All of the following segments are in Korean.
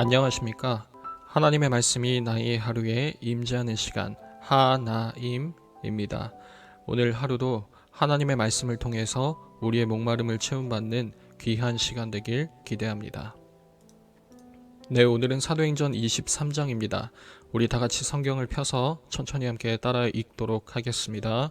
안녕하십니까? 하나님의 말씀이 나의 하루에 임재하는 시간 하나임입니다. 오늘 하루도 하나님의 말씀을 통해서 우리의 목마름을 채움받는 귀한 시간 되길 기대합니다. 네, 오늘은 사도행전 23장입니다. 우리 다 같이 성경을 펴서 천천히 함께 따라 읽도록 하겠습니다.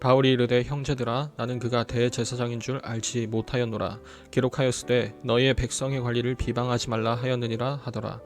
바울이 이르되 형제들아 나는 그가 대제사장인 줄 알지 못하였노라. 기록하였으되 너희의 백성의 관리를 비방하지 말라 하였느니라 하더라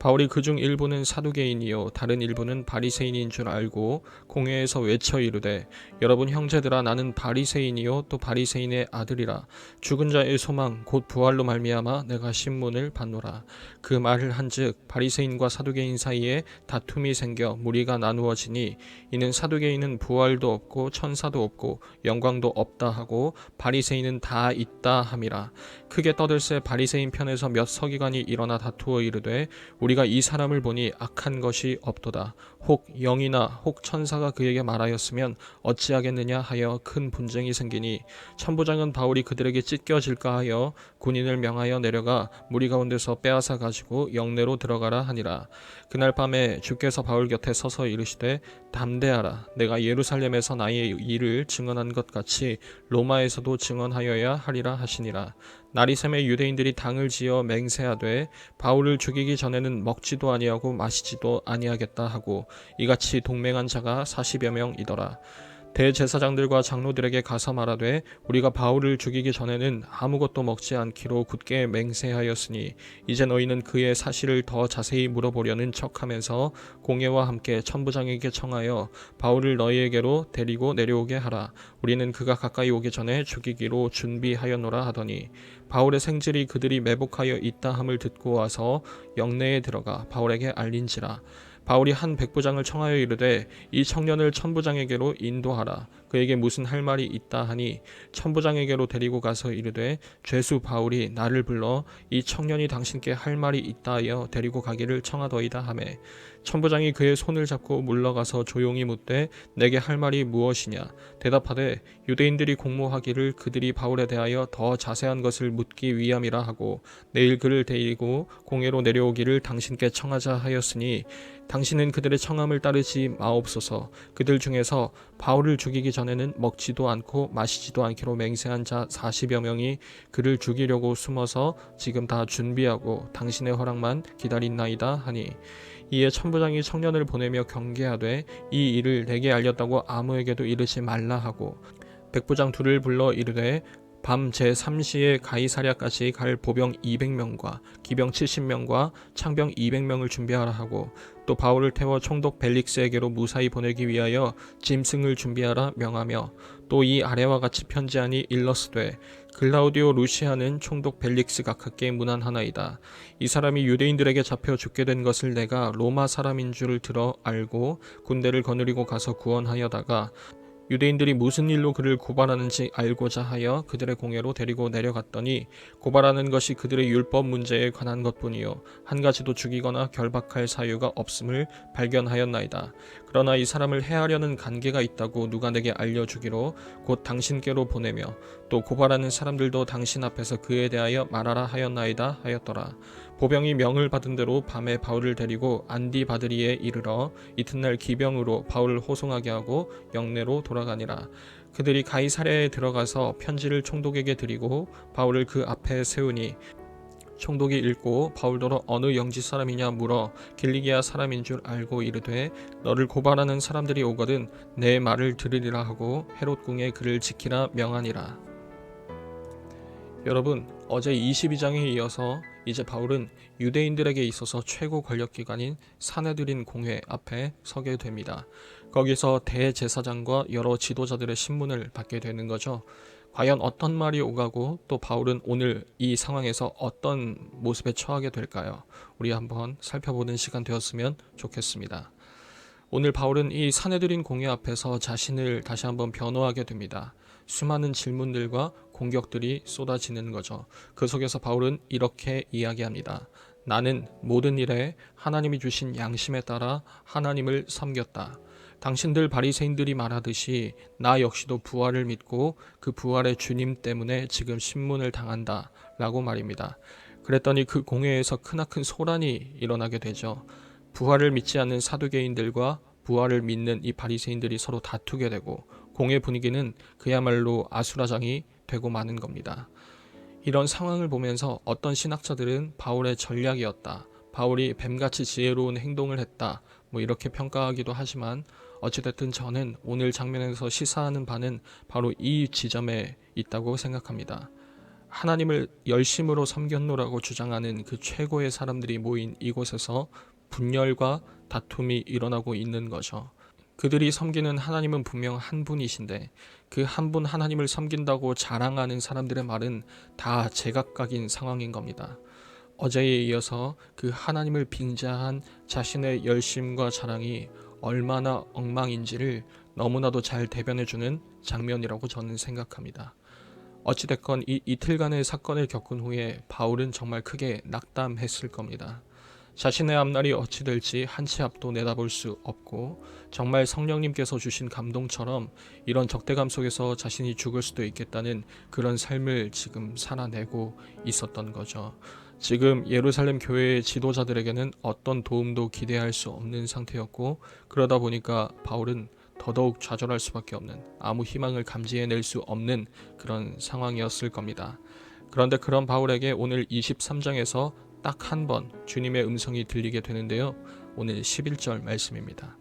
바울이 그중 일부는 사두개인이요 다른 일부는 바리새인인 줄 알고 공회에서 외쳐 이르되 여러분 형제들아 나는 바리새인이요 또 바리새인의 아들이라. 죽은 자의 소망 곧 부활로 말미암아 내가 신문을 받노라. 그 말을 한즉 바리새인과 사두개인 사이에 다툼이 생겨 무리가 나누어지니 이는 사두개인은 부활도 없고 천사도 없고 영광도 없다 하고 바리새인은 다 있다 함이라. 크게 떠들새 바리새인 편에서 몇 서기관이 일어나 다투어 이르되 우리 가 이 사람을 보니 악한 것이 없도다. 혹 영이나 혹 천사가 그에게 말하였으면 어찌하겠느냐 하여 큰 분쟁이 생기니 천부장은 바울이 그들에게 찢겨질까 하여 군인을 명하여 내려가 무리 가운데서 빼앗아 가지고 영내로 들어가라 하니라. 그날 밤에 주께서 바울 곁에 서서 이르시되 담대하라. 내가 예루살렘에서 나의 일을 증언한 것 같이 로마에서도 증언하여야 하리라 하시니라 새매 유대인들이 당을 지어 맹세하되 바울을 죽이기 전에는 먹지도 아니하고 마시지도 아니하겠다 하고 이같이 동맹한 자가 40여 명이더라 대제사장들과 장로들에게 가서 말하되 우리가 바울을 죽이기 전에는 아무것도 먹지 않기로 굳게 맹세하였으니 이제 너희는 그의 사실을 더 자세히 물어보려는 척하면서 공예와 함께 천부장에게 청하여 바울을 너희에게로 데리고 내려오게 하라. 우리는 그가 가까이 오기 전에 죽이기로 준비하였노라 하더니 바울의 생질이 그들이 매복하여 있다 함을 듣고 와서 영내에 들어가 바울에게 알린지라 바울이 한 백부장을 청하여 이르되 이 청년을 천부장에게로 인도하라 그에게 무슨 할 말이 있다 하니 천부장에게로 데리고 가서 이르되 죄수 바울이 나를 불러 이 청년이 당신께 할 말이 있다 하여 데리고 가기를 청하더이다 하매 천부장이 그의 손을 잡고 물러가서 조용히 묻되 내게 할 말이 무엇이냐? 대답하되 유대인들이 공모하기를 그들이 바울에 대하여 더 자세한 것을 묻기 위함이라 하고 내일 그를 데리고 공회로 내려오기를 당신께 청하자 하였으니 당신은 그들의 청함을 따르지 마옵소서. 그들 중에서 바울을 죽이기 전에는 먹지도 않고 마시지도 않기로 맹세한 자 40여 명이 그를 죽이려고 숨어서 지금 다 준비하고 당신의 허락만 기다린나이다 하니 이에 천부장이 청년을 보내며 경계하되 이 일을 내게 알렸다고 아무에게도 이르지 말라 하고 백부장 둘을 불러 이르되 밤 제3시에 가이사랴까지 갈 보병 200명과 기병 70명과 창병 200명을 준비하라 하고 또 바울을 태워 총독 벨릭스에게로 무사히 보내기 위하여 짐승을 준비하라 명하며 또 이 아래와 같이 편지하니 일러스되 글라우디오 루시아는 총독 벨릭스 각하께 문안하나이다. 이 사람이 유대인들에게 잡혀 죽게 된 것을 내가 로마 사람인 줄을 들어 알고 군대를 거느리고 가서 구원하여다가 유대인들이 무슨 일로 그를 고발하는지 알고자 하여 그들의 공회로 데리고 내려갔더니 고발하는 것이 그들의 율법 문제에 관한 것뿐이요 한 가지도 죽이거나 결박할 사유가 없음을 발견하였나이다. 그러나 이 사람을 해하려는 관계가 있다고 누가 내게 알려주기로 곧 당신께로 보내며 또 고발하는 사람들도 당신 앞에서 그에 대하여 말하라 하였나이다 하였더라. 보병이 명을 받은 대로 밤에 바울을 데리고 안디 바드리에 이르러 이튿날 기병으로 바울을 호송하게 하고 영내로 돌아가니라. 그들이 가이사랴에 들어가서 편지를 총독에게 드리고 바울을 그 앞에 세우니 총독이 읽고 바울더러 어느 영지 사람이냐 물어 길리기아 사람인 줄 알고 이르되 너를 고발하는 사람들이 오거든 내 말을 들으리라 하고 헤롯 궁에 그를 지키라 명하니라. 여러분 어제 22장에 이어서 이제 바울은 유대인들에게 있어서 최고 권력기관인 사내들인 공회 앞에 서게 됩니다. 거기서 대제사장과 여러 지도자들의 신문을 받게 되는 거죠. 과연 어떤 말이 오가고 또 바울은 오늘 이 상황에서 어떤 모습에 처하게 될까요? 우리 한번 살펴보는 시간 되었으면 좋겠습니다. 오늘 바울은 이 사내들인 공회 앞에서 자신을 다시 한번 변호하게 됩니다. 수많은 질문들과 공격들이 쏟아지는 거죠. 그 속에서 바울은 이렇게 이야기합니다. 나는 모든 일에 하나님이 주신 양심에 따라 하나님을 섬겼다. 당신들 바리새인들이 말하듯이 나 역시도 부활을 믿고 그 부활의 주님 때문에 지금 신문을 당한다라고 말입니다. 그랬더니 그 공회에서 크나큰 소란이 일어나게 되죠. 부활을 믿지 않는 사두개인들과 부활을 믿는 이 바리새인들이 서로 다투게 되고 공회 분위기는 그야말로 아수라장이 되고 마는 겁니다. 이런 상황을 보면서 어떤 신학자들은 바울의 전략이었다. 바울이 뱀같이 지혜로운 행동을 했다. 뭐 이렇게 평가하기도 하지만 어찌됐든 저는 오늘 장면에서 시사하는 바는 바로 이 지점에 있다고 생각합니다. 하나님을 열심으로 섬겼노라고 주장하는 그 최고의 사람들이 모인 이곳에서 분열과 다툼이 일어나고 있는 거죠. 그들이 섬기는 하나님은 분명 한 분이신데 그 한 분 하나님을 섬긴다고 자랑하는 사람들의 말은 다 제각각인 상황인 겁니다. 어제에 이어서 그 하나님을 빙자한 자신의 열심과 자랑이 얼마나 엉망인지를 너무나도 잘 대변해주는 장면이라고 저는 생각합니다. 어찌됐건 이 이틀간의 사건을 겪은 후에 바울은 정말 크게 낙담했을 겁니다. 자신의 앞날이 어찌 될지 한 치 앞도 내다볼 수 없고 정말 성령님께서 주신 감동처럼 이런 적대감 속에서 자신이 죽을 수도 있겠다는 그런 삶을 지금 살아내고 있었던 거죠. 지금 예루살렘 교회의 지도자들에게는 어떤 도움도 기대할 수 없는 상태였고 그러다 보니까 바울은 더더욱 좌절할 수밖에 없는 아무 희망을 감지해낼 수 없는 그런 상황이었을 겁니다. 그런데 그런 바울에게 오늘 23장에서 딱 한 번 주님의 음성이 들리게 되는데요. 오늘 11절 말씀입니다.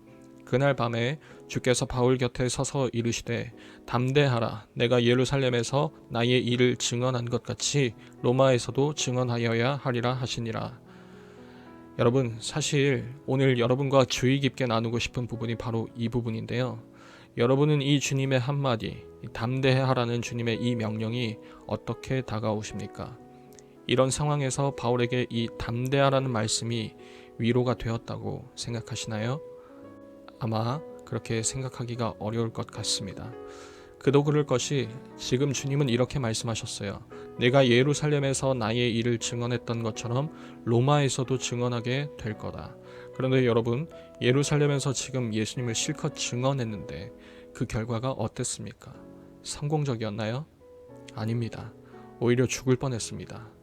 그날 밤에 주께서 바울 곁에 서서 이르시되 담대하라 내가 예루살렘에서 나의 일을 증언한 것 같이 로마에서도 증언하여야 하리라 하시니라. 여러분 사실 오늘 여러분과 주의 깊게 나누고 싶은 부분이 바로 이 부분인데요. 여러분은 이 주님의 한마디 담대하라는 주님의 이 명령이 어떻게 다가오십니까? 이런 상황에서 바울에게 이 담대하라는 말씀이 위로가 되었다고 생각하시나요? 아마 그렇게 생각하기가 어려울 것 같습니다. 그도 그럴 것이 지금 주님은 이렇게 말씀하셨어요. 내가 예루살렘에서 나의 일을 증언했던 것처럼 로마에서도 증언하게 될 거다. 그런데 여러분, 예루살렘에서 지금 예수님을 실컷 증언했는데 그 결과가 어땠습니까? 성공적이었나요? 아닙니다. 오히려 죽을 뻔했습니다.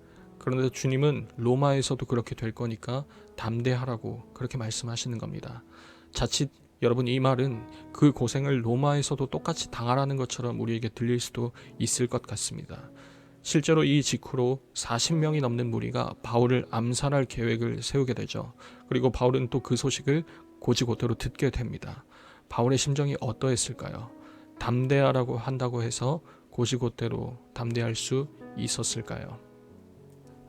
그런데 주님은 로마에서도 그렇게 될 거니까 담대하라고 그렇게 말씀하시는 겁니다. 자칫 여러분 이 말은 그 고생을 로마에서도 똑같이 당하라는 것처럼 우리에게 들릴 수도 있을 것 같습니다. 실제로 이 직후로 40명이 넘는 무리가 바울을 암살할 계획을 세우게 되죠. 그리고 바울은 또 그 소식을 고지고대로 듣게 됩니다. 바울의 심정이 어떠했을까요? 담대하라고 한다고 해서 고지고대로 담대할 수 있었을까요?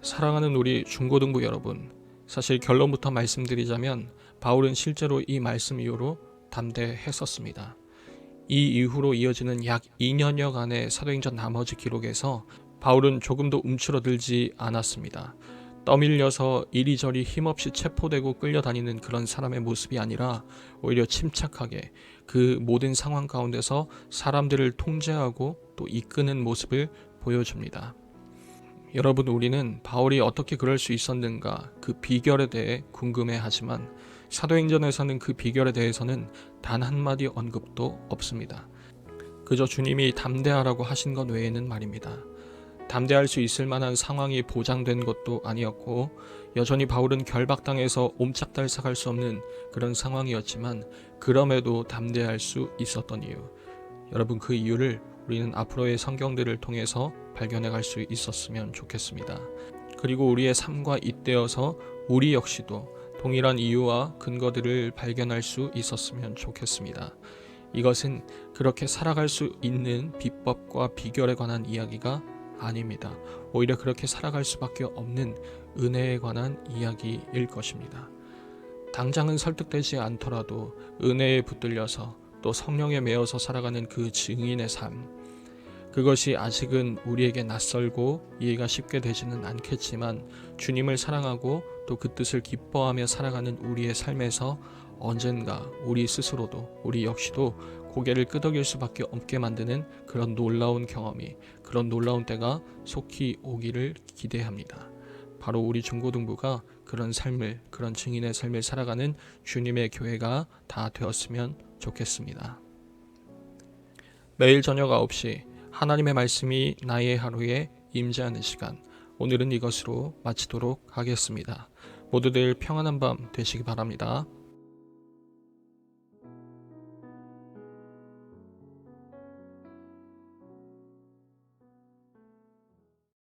사랑하는 우리 중고등부 여러분, 사실 결론부터 말씀드리자면 바울은 실제로 이 말씀 이후로 담대했었습니다. 이 이후로 이어지는 약 2년여간의 사도행전 나머지 기록에서 바울은 조금도 움츠러들지 않았습니다. 떠밀려서 이리저리 힘없이 체포되고 끌려다니는 그런 사람의 모습이 아니라 오히려 침착하게 그 모든 상황 가운데서 사람들을 통제하고 또 이끄는 모습을 보여줍니다. 여러분, 우리는 바울이 어떻게 그럴 수 있었는가 그 비결에 대해 궁금해 하지만 사도행전에서는 그 비결에 대해서는 단 한마디 언급도 없습니다. 그저 주님이 담대하라고 하신 것 외에는 말입니다. 담대할 수 있을 만한 상황이 보장된 것도 아니었고 여전히 바울은 결박당해서 옴짝달싹할 수 없는 그런 상황이었지만 그럼에도 담대할 수 있었던 이유. 여러분 그 이유를 우리는 앞으로의 성경들을 통해서 발견해 갈 수 있었으면 좋겠습니다. 그리고 우리의 삶과 잇대어서 우리 역시도 동일한 이유와 근거들을 발견할 수 있었으면 좋겠습니다. 이것은 그렇게 살아갈 수 있는 비법과 비결에 관한 이야기가 아닙니다. 오히려 그렇게 살아갈 수밖에 없는 은혜에 관한 이야기일 것입니다. 당장은 설득되지 않더라도 은혜에 붙들려서 또 성령에 매어서 살아가는 그 증인의 삶, 그것이 아직은 우리에게 낯설고 이해가 쉽게 되지는 않겠지만 주님을 사랑하고 또 그 뜻을 기뻐하며 살아가는 우리의 삶에서 언젠가 우리 스스로도 우리 역시도 고개를 끄덕일 수밖에 없게 만드는 그런 놀라운 경험이 그런 놀라운 때가 속히 오기를 기대합니다. 바로 우리 중고등부가 그런 삶을 그런 증인의 삶을 살아가는 주님의 교회가 다 되었으면 좋겠습니다. 매일 저녁 9시 하나님의 말씀이 나의 하루에 임재하는 시간 오늘은 이것으로 마치도록 하겠습니다. 모두들 평안한 밤 되시기 바랍니다.